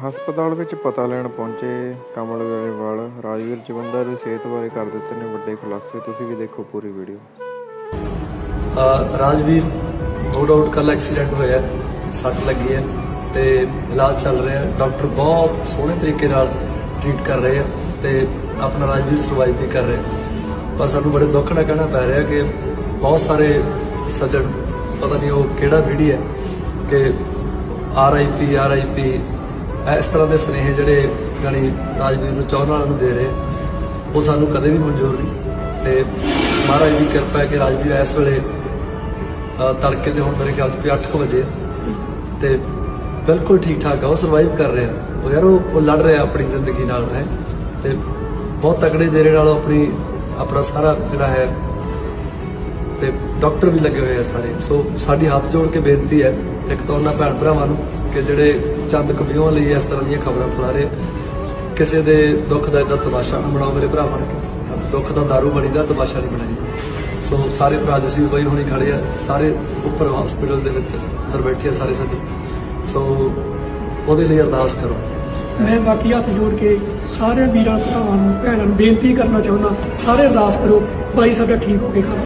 ਹਸਪਤਾਲ ਵਿੱਚ ਪਤਾ ਲੈਣ ਪਹੁੰਚੇ ਕਮਲ ਗਰੇਵਾਲ, ਰਾਜਵੀਰ ਜਵੰਦਾ ਦੀ ਸਿਹਤ ਬਾਰੇ ਕਰ ਦਿੱਤੇ ਨੇ ਵੱਡੇ ਖੁਲਾਸੇ। ਤੁਸੀਂ ਵੀ ਦੇਖੋ ਪੂਰੀ ਵੀਡੀਓ। ਰਾਜਵੀਰ ਨੋ ਡਾਊਟ ਕੱਲ ਐਕਸੀਡੈਂਟ ਹੋਇਆ, ਸੱਟ ਲੱਗੀ ਹੈ ਤੇ ਇਲਾਜ ਚੱਲ ਰਿਹਾ। ਡਾਕਟਰ ਬਹੁਤ ਸੋਹਣੇ ਤਰੀਕੇ ਨਾਲ ਟ੍ਰੀਟ ਕਰ ਰਹੇ ਆ ਤੇ ਆਪਣਾ ਰਾਜਵੀਰ ਸਰਵਾਈਵ ਵੀ ਕਰ ਰਿਹਾ। ਪਰ ਸਾਨੂੰ ਬੜੇ ਦੁੱਖ ਨਾਲ ਕਹਿਣਾ ਪੈ ਰਿਹਾ ਕਿ ਬਹੁਤ ਸਾਰੇ ਸੱਜਣ, ਪਤਾ ਨਹੀਂ ਉਹ ਕਿਹੜਾ ਵੀਡੀ ਹੈ ਕਿ R I P R I ਪੀ ਇਸ ਤਰ੍ਹਾਂ ਦੇ ਸਨੇਹ ਜਿਹੜੇ ਗਣੀ ਰਾਜਵੀਰ ਨੂੰ ਚਾਹਣ ਵਾਲਿਆਂ ਨੂੰ ਦੇ ਰਹੇ, ਉਹ ਸਾਨੂੰ ਕਦੇ ਵੀ ਮਨਜ਼ੂਰ ਨਹੀਂ। ਤੇ ਮਹਾਰਾਜ ਦੀ ਕਿਰਪਾ ਹੈ ਕਿ ਰਾਜਵੀਰ ਇਸ ਵੇਲੇ ਤੜਕੇ ਦੇ ਹੁਣ ਮੇਰੇ ਖਿਆਲ ਚ ਵੀ 8 ਵਜੇ ਆ। ਤੇ ਬਿਲਕੁਲ ਠੀਕ ਠਾਕ ਆ, ਉਹ ਸਰਵਾਈਵ ਕਰ ਰਿਹਾ। ਉਹ ਯਾਰ, ਉਹ ਲੜ ਰਿਹਾ ਆਪਣੀ ਜ਼ਿੰਦਗੀ ਨਾਲ, ਹੈ। ਤੇ ਬਹੁਤ ਤਕੜੇ ਜਿਹੜੇ ਨਾਲ ਆਪਣੀ, ਆਪਣਾ ਸਾਰਾ ਜਿਹੜਾ ਹੈ, ਤੇ ਡਾਕਟਰ ਵੀ ਲੱਗੇ ਹੋਏ ਆ ਸਾਰੇ। ਸੋ ਸਾਡੀ ਹੱਥ ਜੋੜ ਕੇ ਬੇਨਤੀ ਹੈ, ਇੱਕ ਤਾਂ ਉਹਨਾਂ ਭੈਣ ਭਰਾਵਾਂ ਨੂੰ ਕਿ ਜਿਹੜੇ ਚੰਦ ਕਬੀਆਂ ਲਈ ਇਸ ਤਰ੍ਹਾਂ ਦੀਆਂ ਖਬਰਾਂ ਫੈਲਾ ਰਹੇ ਕਿਸੇ ਦੇ ਦੁੱਖ ਦਾ ਇਦਾਂ ਤਮਾਸ਼ਾ ਨਾ ਬਣਾਓ ਮੇਰੇ ਭਰਾ ਬਣ ਕੇ ਦੁੱਖ ਦਾ ਦਾਰੂ ਬਣੀਦਾ, ਤਮਾਸ਼ਾ ਨਹੀਂ ਬਣਾਈ ਸੋ ਸਾਰੇ ਭਰਾ ਜਸਵੀਰ ਬਾਈ ਹੋਣੀ ਖੜੇ ਆ, ਸਾਰੇ ਉੱਪਰ ਹਸਪੀਟਲ ਦੇ ਵਿੱਚ ਅੰਦਰ ਬੈਠੇ ਆ ਸਾਰੇ ਸੱਜਣ। ਸੋ ਉਹਦੇ ਲਈ ਅਰਦਾਸ ਕਰੋ। ਮੈਂ ਬਾਕੀ ਹੱਥ ਜੋੜ ਕੇ ਸਾਰੇ ਵੀਰਾਂ, ਭਰਾਵਾਂ ਨੂੰ, ਭੈਣਾਂ ਨੂੰ ਬੇਨਤੀ ਕਰਨਾ ਚਾਹੁੰਦਾ, ਸਾਰੇ ਅਰਦਾਸ ਕਰੋ, ਬਾਈ ਸਾਡਾ ਠੀਕ ਹੋ ਕੇ ਘਰ